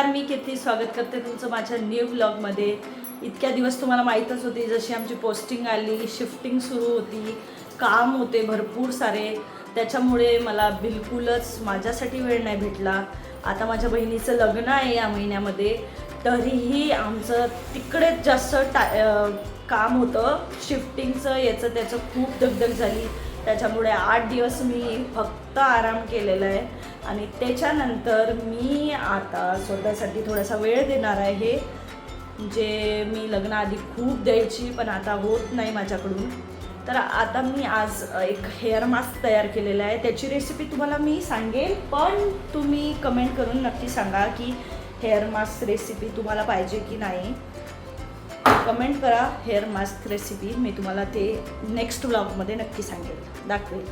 नमस्कार मी किती स्वागत करते तुमचं माझ्या न्यू ब्लॉगमध्ये इतक्या दिवस तुम्हाला माहीतच होती जशी आमची पोस्टिंग आली शिफ्टिंग सुरू होती काम होते भरपूर सारे. त्याच्यामुळे मला बिलकुलच माझ्यासाठी वेळ नाही भेटला. आता माझ्या बहिणीचं लग्न आहे या महिन्यामध्ये. तरीही आमचं तिकडेच जास्त टा काम होतं. शिफ्टिंगचं याचं त्याचं खूप दगदग झाली. त्याच्यामुळे आठ दिवस मी फक्त आराम केलेला आहे. आणि त्याच्यानंतर मी आता स्वतःसाठी थोडासा वेळ देणार आहे जे मी लग्नाआधी खूप द्यायची पण आता होत नाही माझ्याकडून. तर आता मी आज एक हेअर मास्क तयार केलेला आहे. त्याची रेसिपी तुम्हाला मी सांगेन पण तुम्ही कमेंट करून नक्की सांगा की हेअर मास्क रेसिपी तुम्हाला पाहिजे की नाही. कमेंट करा हेअर मास्क रेसिपी मी तुम्हाला ते नेक्स्ट ब्लॉगमध्ये नक्की सांगेल. दाखवेल.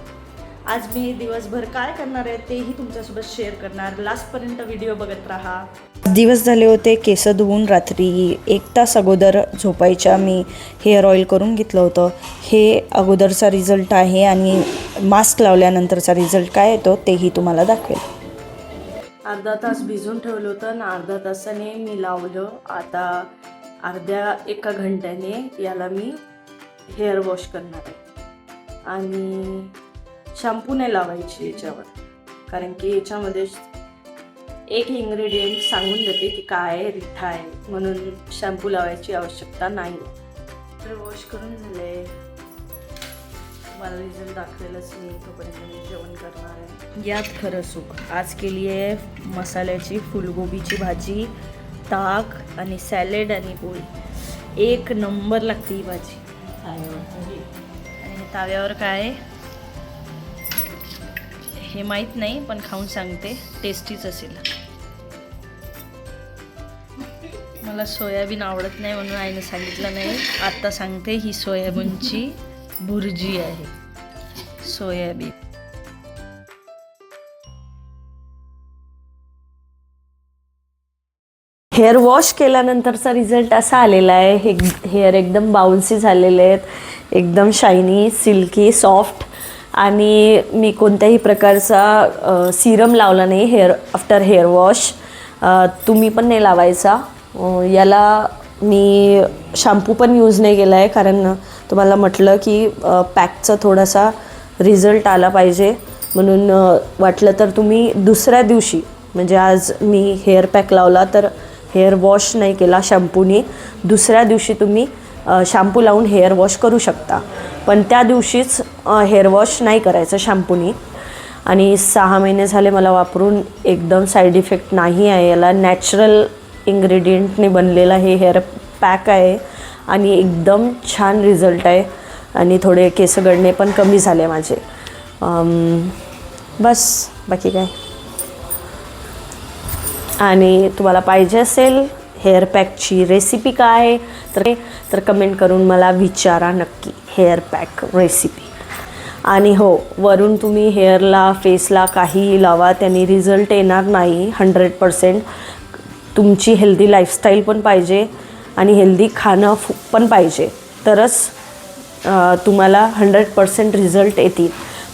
आज मी दिवसभर काय करणार आहे तेही तुमच्यासोबत शेअर करणार. लास्टपर्यंत व्हिडिओ बघत राहा. दिवस झाले होते केस धुवून रात्री एक तास अगोदर झोपायच्या मी हेअर ऑइल करून घेतलं होतं. हे अगोदरचा रिझल्ट आहे आणि मास्क लावल्यानंतरचा रिझल्ट काय येतो तेही तुम्हाला दाखवेल. अर्धा तास भिजून ठेवलं होतं आणि अर्धा तासाने मी लावलं. आता अर्ध्या एका घंट्याने याला मी हेअर वॉश करणार आहे. आणि शॅम्पू नाही लावायची याच्यावर. कारण की याच्यामध्ये एक इन्ग्रेडियंट सांगून देते की काय आहे रिठा आहे. म्हणून शॅम्पू लावायची आवश्यकता नाही. तर वॉश करून झाले. मला रिझल्ट दाखवेलच मी तोपर्यंत मी जेवण करणार आहे. यात खरं सुख. आज केली आहे मसाल्याची फुलगोबीची भाजी ताक आणि सॅलेड आणि पोळी. एक नंबर लागते ही भाजी. ताव्यावर आणि ताव्यावर काय आहे? हे माहीत नाही पण खाऊन सांगते. टेस्टीच असेल. मला सोयाबीन आवडत नाही म्हणून आईने सांगितलं नाही. आत्ता सांगते ही सोयाबीनची भुर्जी आहे. सोयाबीन. हेअर वॉश केल्यानंतरचा रिझल्ट असा आलेला आहे. हे हेअर एकदम बाउन्सी झालेले आहेत. एकदम शायनी सिल्की सॉफ्ट आणि मी कोणत्याही प्रकारचा सिरम लावला नाही हेअर आफ्टर हेअर वॉश तुम्ही पण नाही लावायचा. याला मी शॅम्पू पण यूज नाही केला आहे कारण तुम्हाला म्हटलं की पॅकचा थोडासा रिझल्ट आला पाहिजे. म्हणून वाटलं तर तुम्ही दुसऱ्या दिवशी म्हणजे आज मी हेअर पॅक लावला तर हेअर वॉश नाही केला शॅम्पूनी दुसऱ्या दिवशी तुम्ही शॅम्पू लावून हेअर वॉश करू शकता. पण त्या दिवशीच हेअर वॉश नाही करायचं शॅम्पूनी आणि सहा महिने झाले मला वापरून एकदम साईड इफेक्ट नाही आहे. याला नॅचरल इन्ग्रेडियंटने बनलेला हे हेअर पॅक आहे. आणि एकदम छान रिझल्ट आहे. आणि थोडे केस गळणे पण कमी झाले माझे. बस बाकी काय? आणि तुम्हाला पाहिजे असेल हेअर पॅकची रेसिपी काय आहे तर तर कमेंट करून मला विचारा नक्की हेअर पॅक रेसिपी. आणि हो वरून तुम्ही हेअरला फेसला काहीही लावा त्यांनी रिझल्ट येणार नाही हंड्रेड पर्सेंट तुमची हेल्दी लाईफस्टाईल पण पाहिजे आणि हेल्दी खाणं फु- पण पाहिजे. तरच तुम्हाला हंड्रेड पर्सेंट रिझल्ट येतील.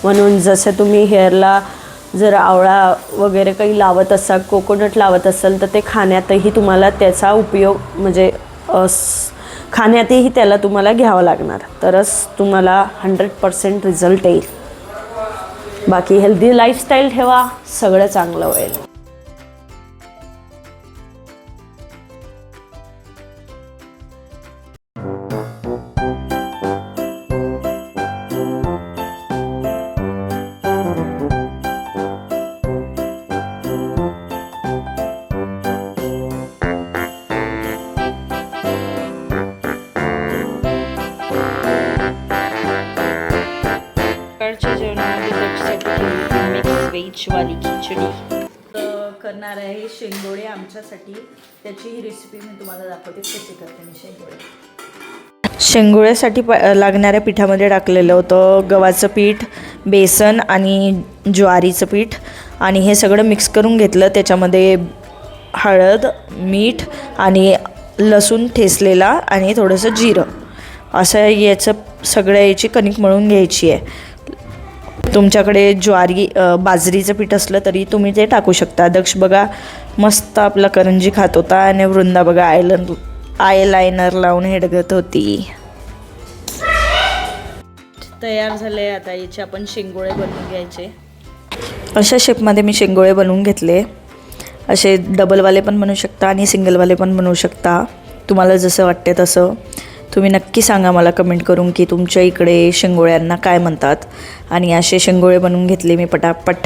म्हणून जसं तुम्ही हेअरला जर आवळा वगैरे काही लावत असाल कोकोनट लावत असाल तर ते खाण्यातही तुम्हाला त्याचा उपयोग म्हणजे खाण्यातही त्याला तुम्हाला घ्यावं लागणार. तरच तुम्हाला हंड्रेड पर्सेंट रिझल्ट येईल. बाकी हेल्दी लाईफस्टाईल ठेवा सगळं चांगलं होईल. व्हेजवाली खिचडी. करणार आहे शेंगोळे आमच्यासाठी. त्याची ही रेसिपी मी तुम्हाला दाखवते कशी करते मी शेंगोळे. शेंगुळ्यासाठी प लागणाऱ्या पिठामध्ये टाकलेलं होतं गव्हाचं पीठ बेसन आणि ज्वारीचं पीठ. आणि हे सगळं मिक्स करून घेतलं. त्याच्यामध्ये हळद मीठ आणि लसूण ठेचलेला आणि थोडंसं जिरं. असं याचं सगळ्या याची कणिक मळून घ्यायची आहे. तुमच्याकडे ज्वारी बाजरीचं पीठ असलं तरी तुम्ही ते टाकू शकता. दक्ष बघा मस्त आपला करंजी खात होता आणि वृंदा बघा आयलन आय लायनर लावून हेडगत होती. तयार झाले आता याचे आपण शेंगोळे बनवून घ्यायचे. अशा शेपमध्ये मी शेंगोळे बनवून घेतले. असे डबलवाले पण बनवू शकता आणि सिंगलवाले पण बनवू शकता. तुम्हाला जसं वाटते तसं. तुम्ही नक्की सांगा मला कमेंट करून की तुमच्या इकडे शेंगोळ्यांना काय म्हणतात. आणि असे शेंगोळे बनवून घेतले मी पटापट.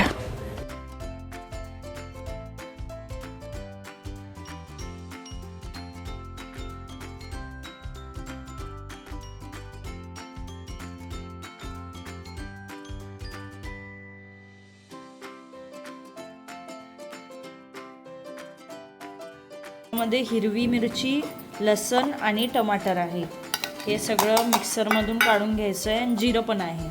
मध्ये हिरवी मिरची लसण आणि टमाटर आहे. हे सगळं मिक्सरमधून काढून घ्यायचं आहे आणि जिरं पण आहे.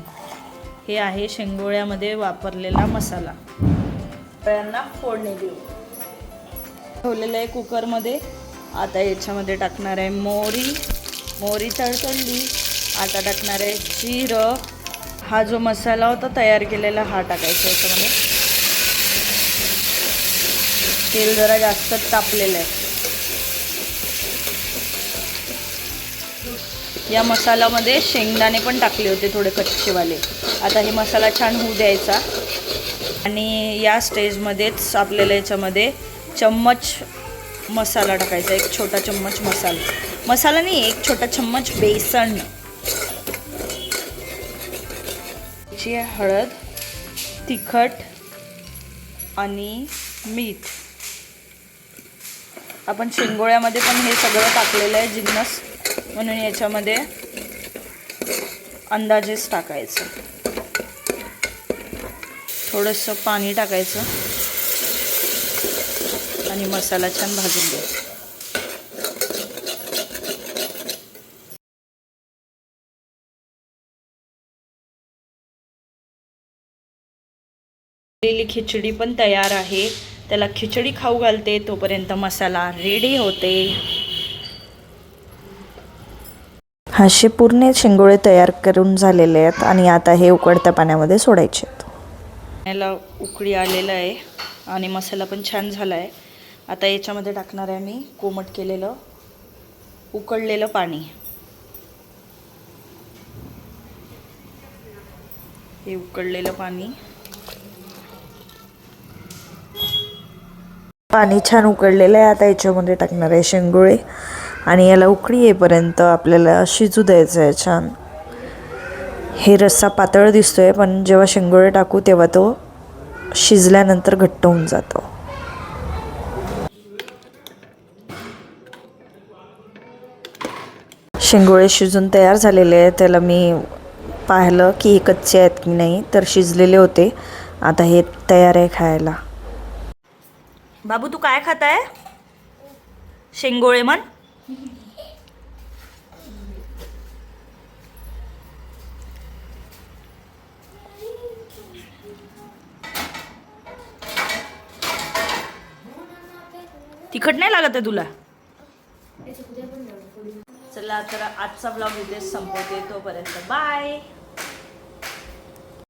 हे आहे शेंगोळ्यामध्ये वापरलेला मसाला. शेंगोळ्यांना फोडणी देऊ. ठेवलेलं आहे कुकरमध्ये. आता याच्यामध्ये टाकणार आहे मोहरी. मोरी तळतळली आता टाकणार आहे जिरं. हा जो मसाला होता तयार केलेला हा टाकायचा याच्यामध्ये. तेल जरा जास्त तापलेलं आहे. या मसाल्यामध्ये शेंगदाणे पण टाकले होते थोडे कच्चेवाले. आता हे मसाला छान होऊ द्यायचा. आणि या स्टेजमध्येच आपल्याला याच्यामध्ये चम्मच मसाला टाकायचा एक छोटा चम्मच मसाला. मसाला नाही एक छोटा चम्मच बेसन. ची हळद तिखट आणि मीठ. आपण शेंगोळ्यामध्ये पण हे सगळं टाकलेलं आहे जिन्नस. म्हणून याच्यामध्ये अंदाजेच टाकायचं. थोडंसं पाणी टाकायचं. आणि मसाला छान भाजून घ्यायचा. केलेली खिचडी पण तयार आहे. त्याला खिचडी खाऊ घालते तोपर्यंत मसाला रेडी होते. असे पूर्ण शेंगोळे तयार करून झालेले आहेत आणि आता हे उकडत्या पाण्यामध्ये सोडायचे आहेत. याला उकळी आलेलं आहे आणि मसाला पण छान झाला आहे आता याच्यामध्ये टाकणार आहे मी कोमट केलेलं उकळलेलं पाणी. हे उकळलेलं पाणी. पाणी छान उकडलेलं आहे. आता याच्यामध्ये टाकणार आहे शेंगोळे. आणि याला उकळी येईपर्यंत आपल्याला शिजू द्यायचं आहे छान. हे रस्सा पातळ दिसतोय पण जेव्हा शेंगोळे टाकू तेव्हा तो शिजल्यानंतर घट्ट होऊन जातो. शेंगोळे शिजून तयार झालेले आहे त्याला मी पाहिलं की हे कच्चे आहेत की नाही तर शिजलेले होते. आता हे तयार आहे खायला. बाबू तू काय खात आहे शेंगोळे म्हण. तिखट नाही लागत आहे तुला? चला तर आजचा ब्लॉग इथे संपवते. तोपर्यंत बाय